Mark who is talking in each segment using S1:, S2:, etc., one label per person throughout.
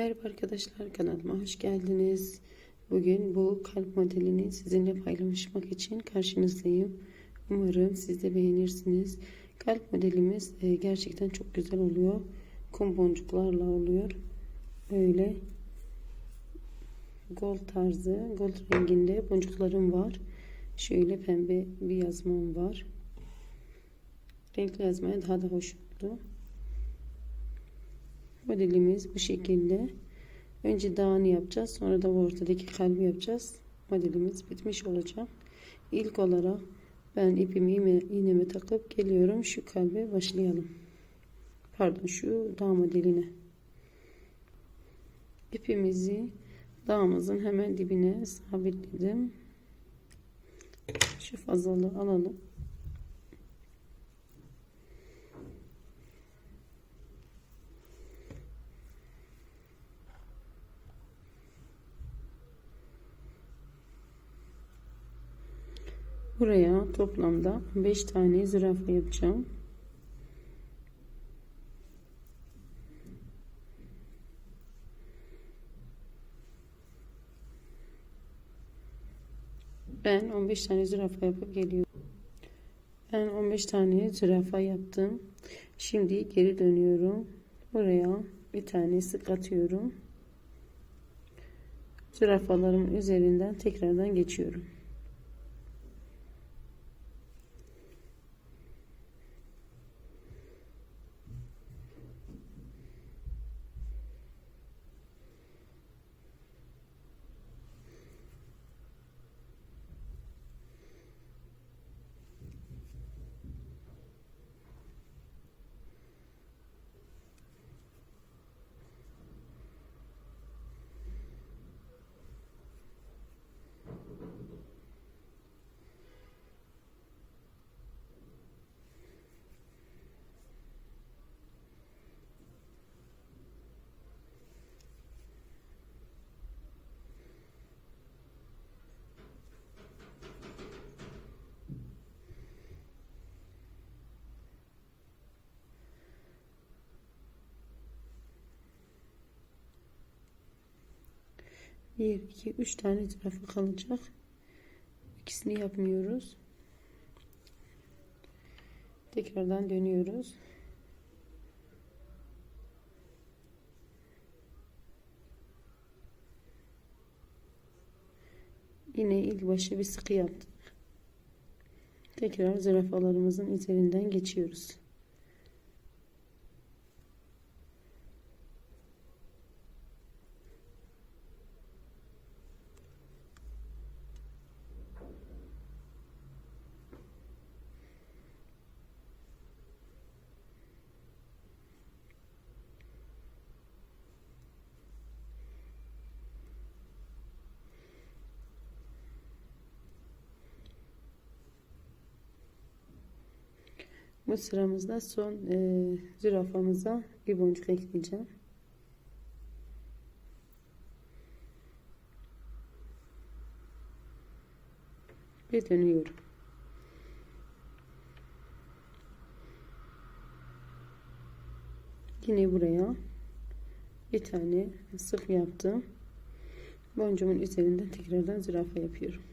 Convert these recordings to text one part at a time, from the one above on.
S1: Merhaba arkadaşlar kanalıma hoş geldiniz. Bugün bu kalp modelini sizinle paylaşmak için karşınızdayım. Umarım siz de beğenirsiniz. Kalp modelimiz e, gerçekten çok güzel oluyor. Kum boncuklarla oluyor. Öyle gold tarzı, gold renginde boncuklarım var. Şöyle pembe bir yazmam var. Renkli yazmaya daha da hoş oldu. Modelimiz bu şekilde. Önce dağını yapacağız. Sonra da ortadaki kalbi yapacağız. Modelimiz bitmiş olacak. İlk olarak ben ipimi iğneme takıp geliyorum. Şu kalbe başlayalım. Pardon şu dağ modeline. İpimizi dağımızın hemen dibine sabitledim. Şu fazlalığı alalım. Buraya toplamda 5 tane zürafa yapacağım. Ben 15 tane zürafa yapıp geliyorum. Ben 15 tane zürafa yaptım. Şimdi geri dönüyorum. Buraya bir tane sık atıyorum. Zürafalarımın üzerinden tekrardan geçiyorum. Bir, iki, üç tane zürafa kalacak. İkisini yapmıyoruz. Tekrardan dönüyoruz. Yine ilk başta bir sıkı yaptık. Tekrar zürafalarımızın üzerinden geçiyoruz. Bu sıramızda son e, zürafamıza bir boncuk ekleyeceğim. Ve dönüyorum. Yine buraya bir tane sık yaptım. Boncuğumun üzerinden tekrardan zürafa yapıyorum.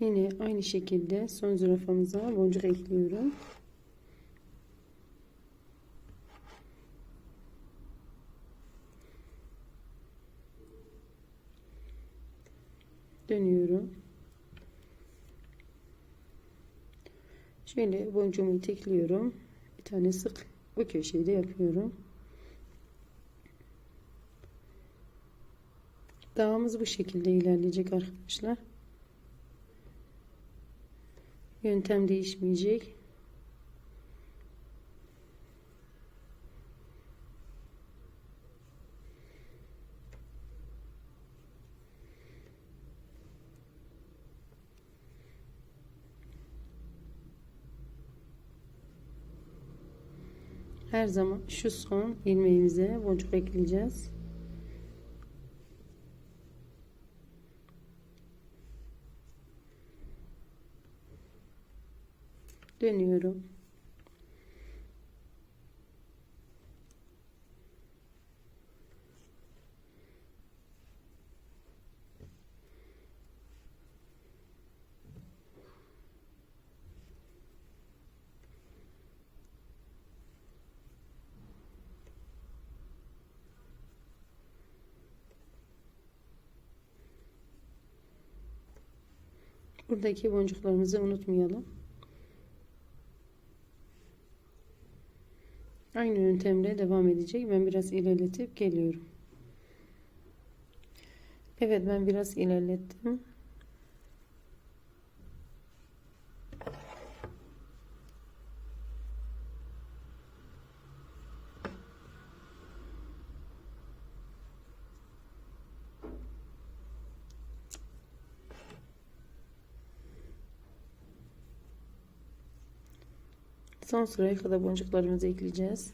S1: Yine aynı şekilde son zürafamıza boncuk ekliyorum. Dönüyorum. Şöyle boncuğumu tekliyorum. Bir tane sık bu köşeyi de yapıyorum. Dağımız bu şekilde ilerleyecek arkadaşlar. Yöntem değişmeyecek. Her zaman şu son ilmeğimize boncuk ekleyeceğiz. Dönüyorum. Buradaki boncuklarımızı unutmayalım. Aynı yöntemle devam edecek. Ben biraz ilerletip geliyorum. Evet ben biraz ilerlettim. Son sıraya kadar boncuklarımızı ekleyeceğiz.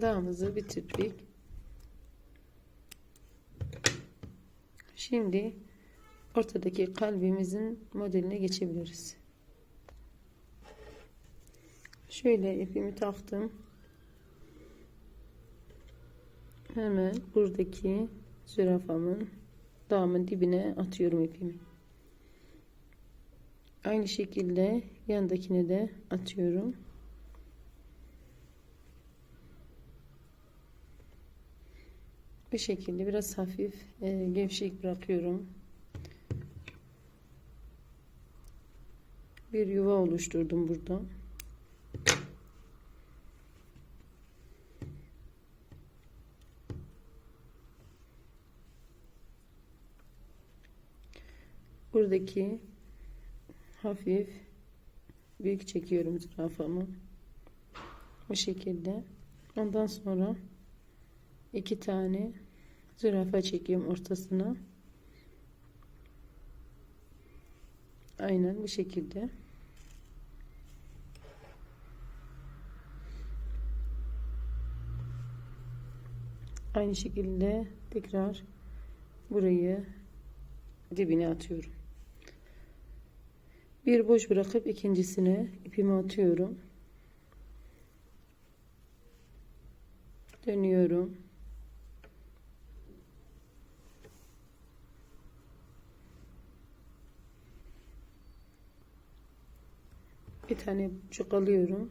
S1: Dağımızı bitirdik. Şimdi ortadaki kalbimizin modeline geçebiliriz. Şöyle ipimi taktım. Hemen buradaki zürafamın dağımın dibine atıyorum ipimi. Aynı şekilde yandakine de atıyorum. Bu şekilde biraz hafif e, gevşek bırakıyorum. Bir yuva oluşturdum burada. Buradaki hafif büyük çekiyorum zürafamı. Bu şekilde. Ondan sonra iki tane zürafa çekiyorum ortasına. Aynen bu şekilde. Aynı şekilde tekrar burayı dibine atıyorum. Bir boş bırakıp ikincisine ipimi atıyorum. Dönüyorum. Bir tane buçuk alıyorum.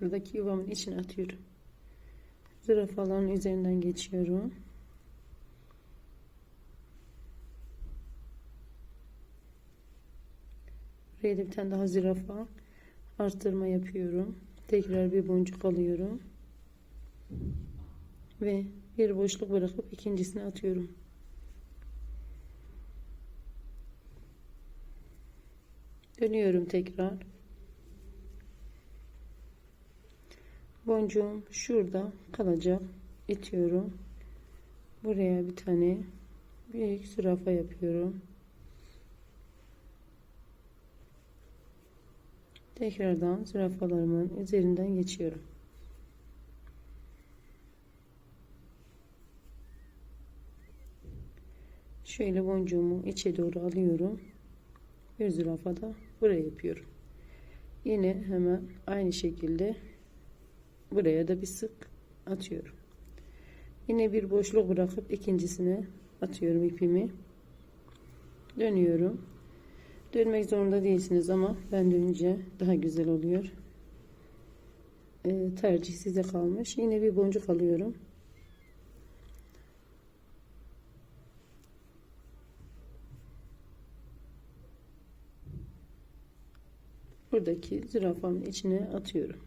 S1: Buradaki yuvamın içine atıyorum. Zürafaların üzerinden geçiyorum. Buraya da bir tane daha zürafa arttırma yapıyorum. Tekrar bir boncuk alıyorum. Ve bir boşluk bırakıp ikincisini atıyorum. Dönüyorum tekrar. Boncuğum şurada kalacak. İtiyorum. Buraya bir tane büyük zürafa yapıyorum. Tekrardan zürafalarımın üzerinden geçiyorum. Şöyle boncuğumu içe doğru alıyorum. Bir zürafa da buraya yapıyorum. Yine hemen aynı şekilde buraya da bir sık atıyorum. Yine bir boşluk bırakıp ikincisine atıyorum ipimi. Dönüyorum. Dönmek zorunda değilsiniz ama ben dönünce daha güzel oluyor. Ee, tercih size kalmış. Yine bir boncuk alıyorum. Buradaki zürafamın içine atıyorum.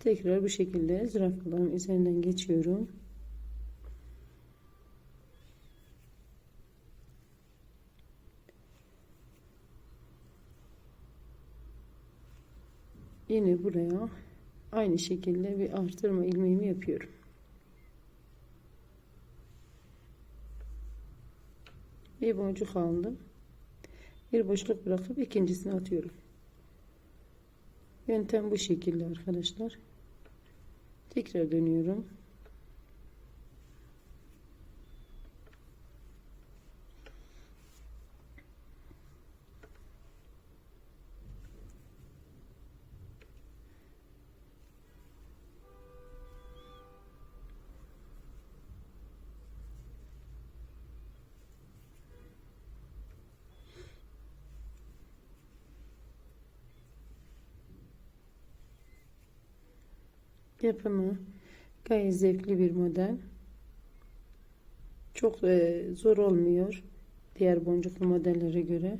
S1: Tekrar bu şekilde zürafaların üzerinden geçiyorum. Yine buraya aynı şekilde bir artırma ilmeğimi yapıyorum. Bir boncuk aldım. Bir boşluk bırakıp ikincisini atıyorum. Yöntem bu şekilde arkadaşlar. Tekrar dönüyorum. Yapımı gayet zevkli bir model. Çok e, zor olmuyor diğer boncuklu modellere göre.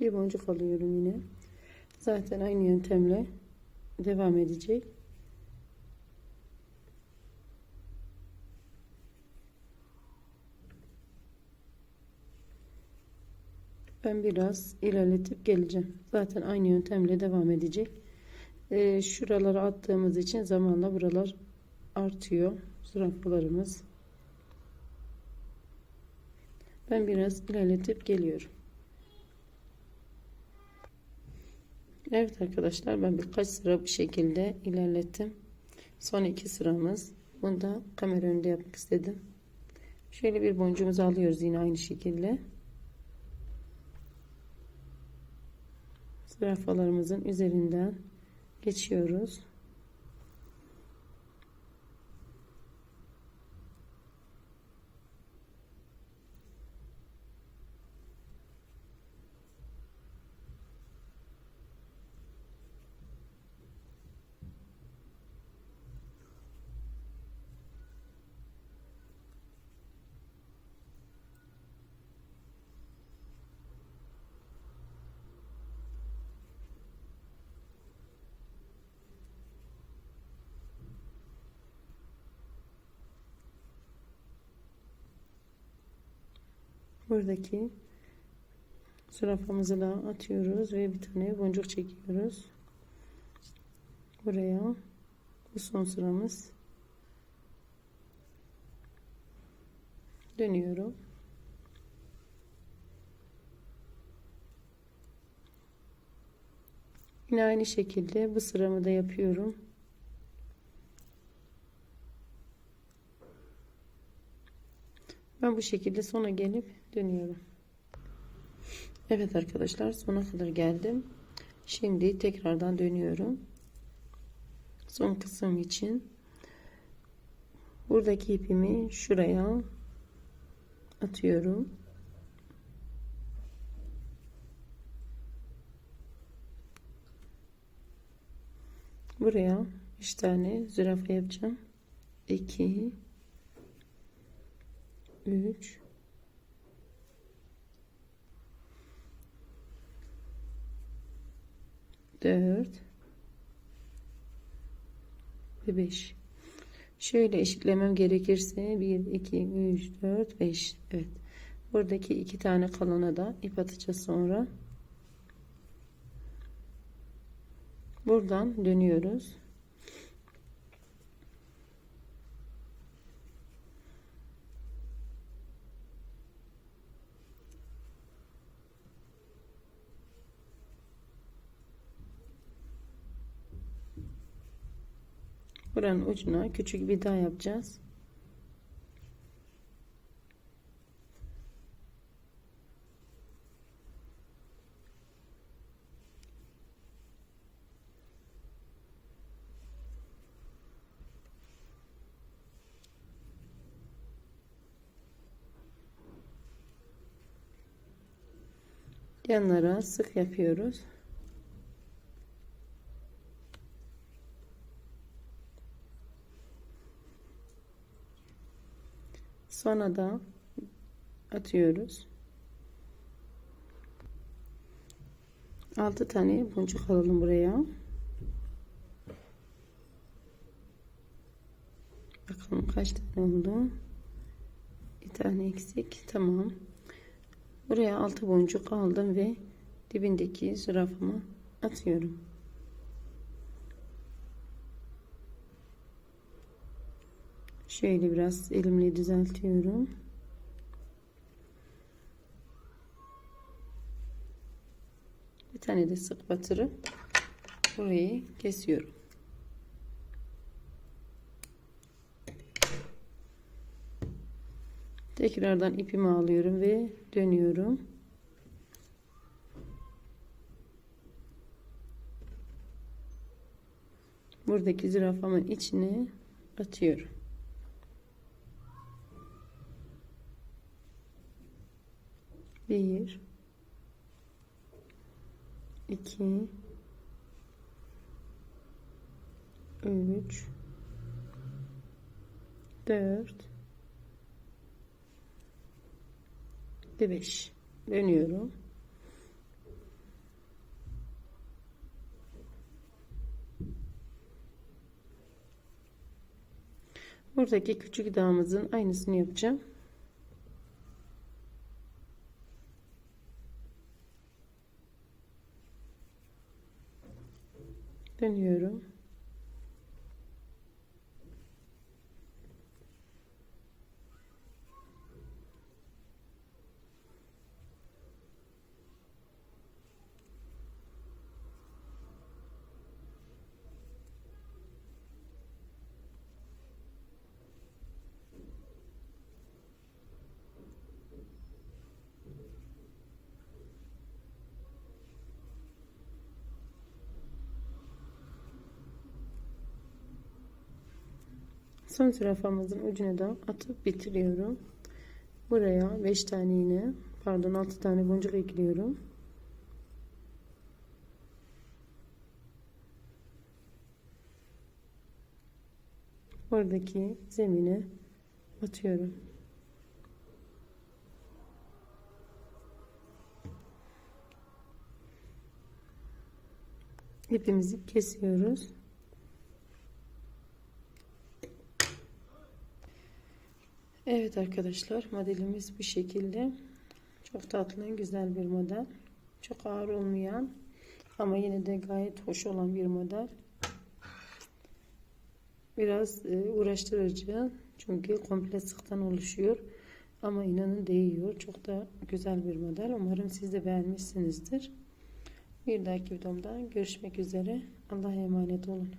S1: Bir boncuk alıyorum yine. Zaten aynı yöntemle devam edecek. Ben biraz ilerletip geleceğim. Zaten aynı yöntemle devam edecek. Ee, şuralara attığımız için zamanla buralar artıyor. Zürafalarımız. Ben biraz ilerletip geliyorum. Evet arkadaşlar ben birkaç sıra bu şekilde ilerlettim. Son iki sıramız. Bunu da kamera önünde yapmak istedim. Şöyle bir boncuğumuzu alıyoruz yine aynı şekilde. Zürafalarımızın üzerinden geçiyoruz. Buradaki zürafamızı da atıyoruz ve bir tane boncuk çekiyoruz. Buraya bu son sıramız. Dönüyorum. Yine aynı şekilde bu sıramı da yapıyorum Ben bu şekilde sona gelip dönüyorum. Evet arkadaşlar sona kadar geldim. Şimdi tekrardan dönüyorum. Son kısım için buradaki ipimi şuraya atıyorum. Buraya 3 tane zürafa yapacağım. 2 3 4 ve 5 şöyle eşitlemem gerekirse 1 2 3 4 5 evet. Buradaki iki tane kalana da ip atacağız sonra. Buradan dönüyoruz buranın ucuna küçük daha yapacağız. yanlara sık yapıyoruz. Sonra da atıyoruz. 6 tane boncuk alalım buraya. Bakalım kaç tane oldu. Bir tane eksik. Tamam. Buraya 6 boncuk aldım ve dibindeki zürafımı atıyorum. Şöyle biraz elimle düzeltiyorum. Bir tane de sık batırıp burayı kesiyorum. Tekrardan ipimi alıyorum ve dönüyorum. Buradaki zürafamın içine atıyorum. Bir, iki, üç, dört ve beş. Dönüyorum. Buradaki küçük dağımızın aynısını yapacağım. Dönüyorum. Son zürafamızın ucuna da atıp bitiriyorum. Buraya 5 tane iğne, pardon 6 tane boncuk ekliyorum. Buradaki zemine atıyorum. İpimizi kesiyoruz. Evet arkadaşlar modelimiz bu şekilde. Çok tatlı güzel bir model. Çok ağır olmayan ama yine de gayet hoş olan bir model. Biraz e, uğraştırıcı çünkü komple sıktan oluşuyor. Ama inanın değiyor. Çok da güzel bir model. Umarım siz de beğenmişsinizdir. Bir dahaki videomda görüşmek üzere. Allah'a emanet olun.